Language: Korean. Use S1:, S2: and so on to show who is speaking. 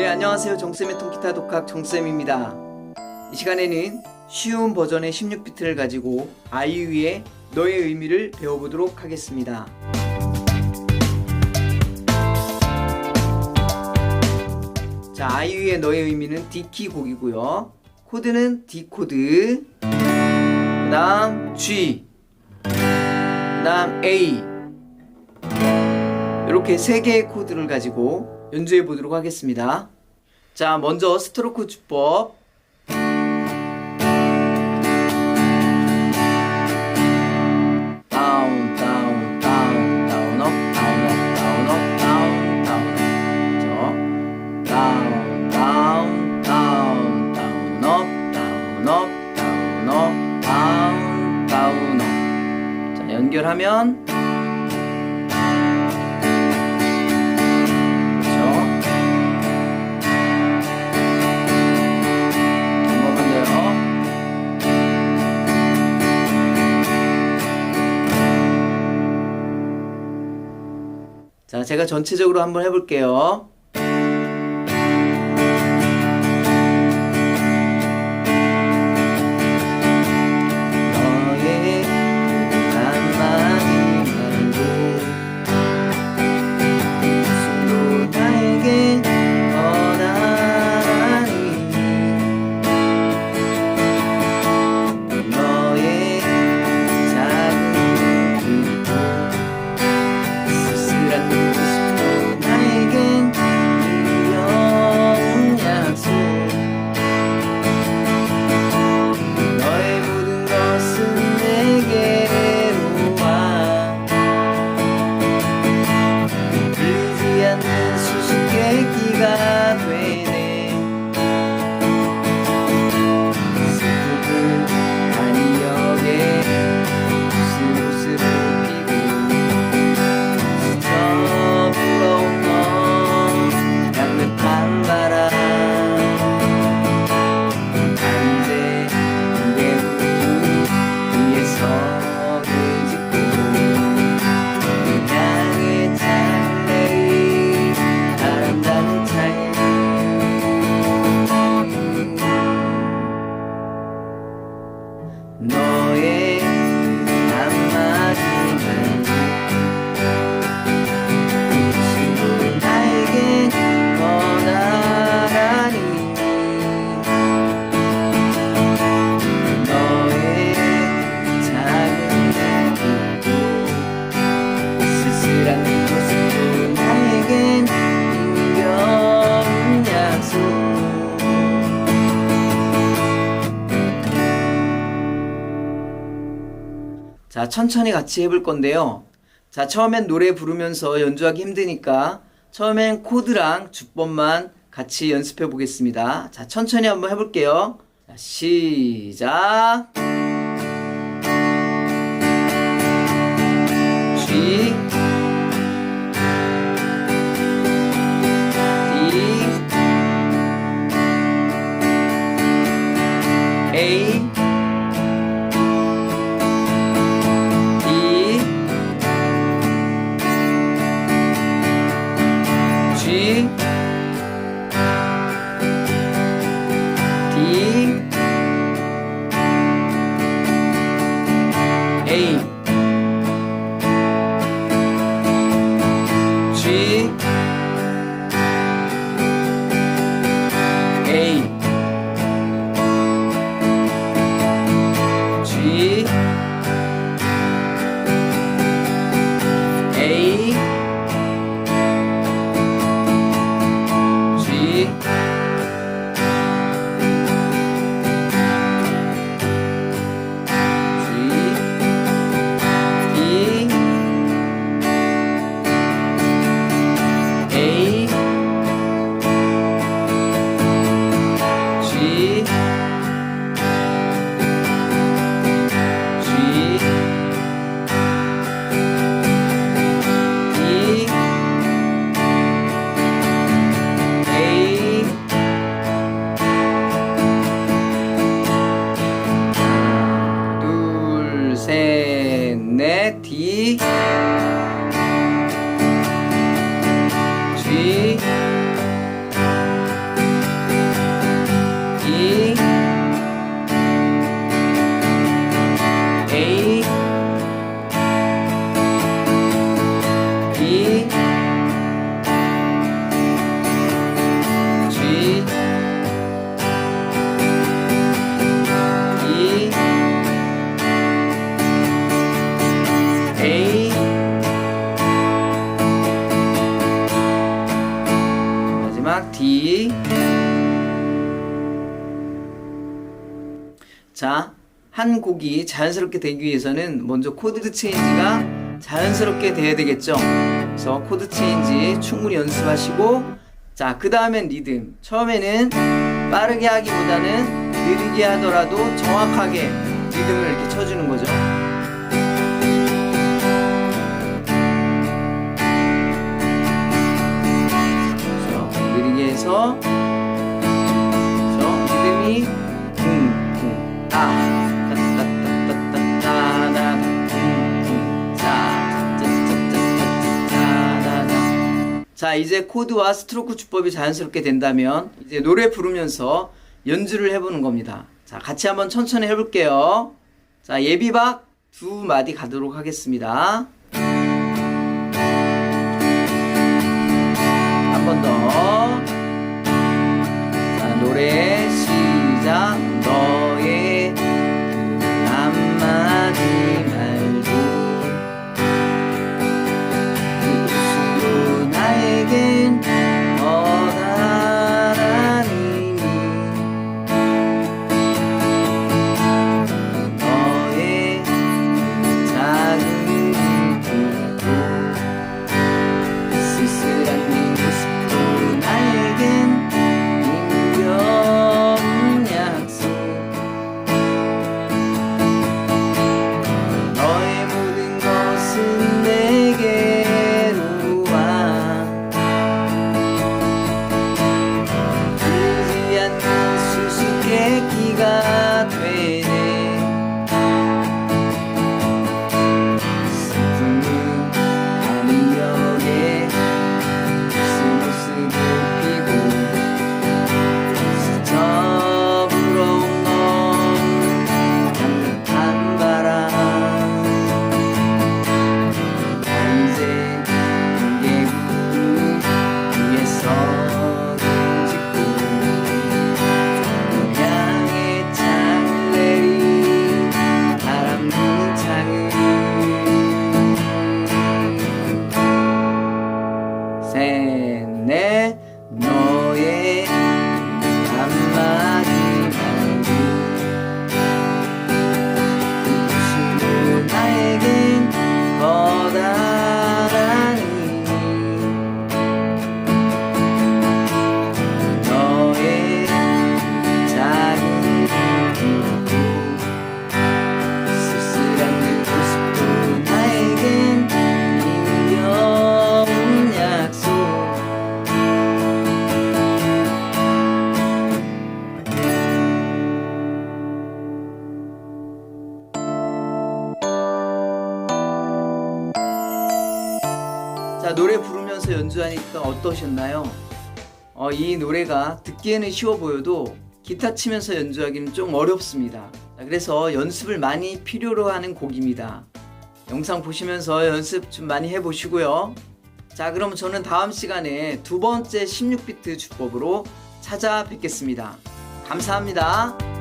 S1: 네, 안녕하세요. 정쌤의 통기타 독학 정쌤입니다. 이 시간에는 쉬운 버전의 16비트를 가지고 아이유의 너의 의미를 배워보도록 하겠습니다. 자, 아이유의 너의 의미는 D키 곡이고요. 코드는 D 코드, 그 다음 G, 그 다음 A. 이렇게 세 개의 코드를 가지고 연주해 보도록 하겠습니다. 자, 먼저 스트로크 주법. 연결하면 자, 제가 전체적으로 한번 해볼게요. 너의 자, 천천히 같이 해볼 건데요. 자, 처음엔 노래 부르면서 연주하기 힘드니까 처음엔 코드랑 주법만 같이 연습해 보겠습니다. 자, 천천히 한번 해볼게요. 자, 시작. senete. D. 자, 한 곡이 자연스럽게 되기 위해서는 먼저 코드 체인지가 자연스럽게 돼야 되겠죠. 그래서 코드 체인지 충분히 연습하시고, 자, 그 다음엔 리듬. 처음에는 빠르게 하기보다는 느리게 하더라도 정확하게 리듬을 이렇게 쳐주는 거죠. 해서 그래서 리듬이 쿵쿵 자 짜짜짜짜짜짜다다 자 이제 코드와 스트로크 주법이 자연스럽게 된다면 이제 노래 부르면서 연주를 해보는 겁니다. 자 같이 한번 천천히 해볼게요. 자 예비박 두 마디 가도록 하겠습니다. 자, 자 노래 부르면서 연주하니까 어떠셨나요? 어, 이 노래가 듣기에는 쉬워 보여도 기타 치면서 연주하기는 좀 어렵습니다. 자, 그래서 연습을 많이 필요로 하는 곡입니다. 영상 보시면서 연습 좀 많이 해보시고요. 자, 그럼 저는 다음 시간에 두 번째 16비트 주법으로 찾아뵙겠습니다. 감사합니다.